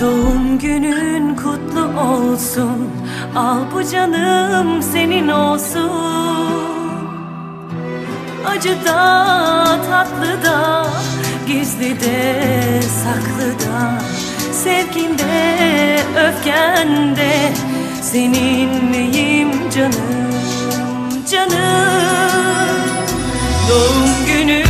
Doğum günün kutlu olsun. Al bu canım senin olsun. Acı da tatlı da Gizli de saklı da. Sevginde öfkende Seninleyim canım canım? Doğum günü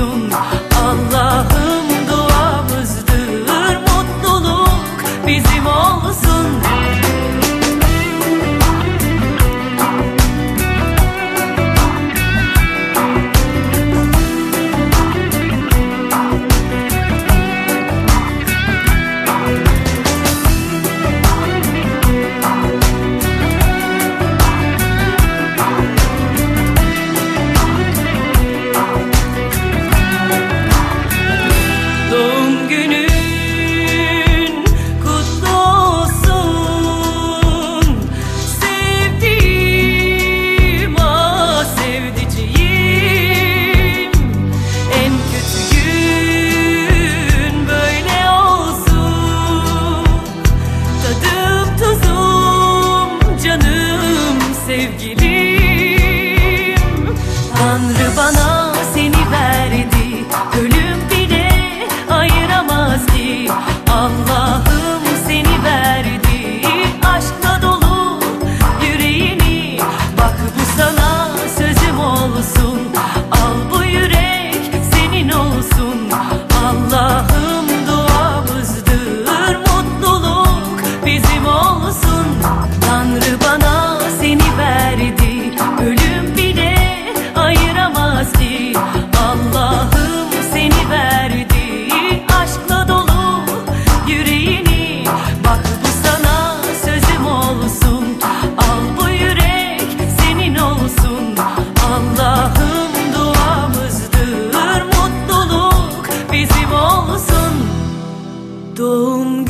uzun doğum günü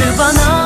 baktı bana.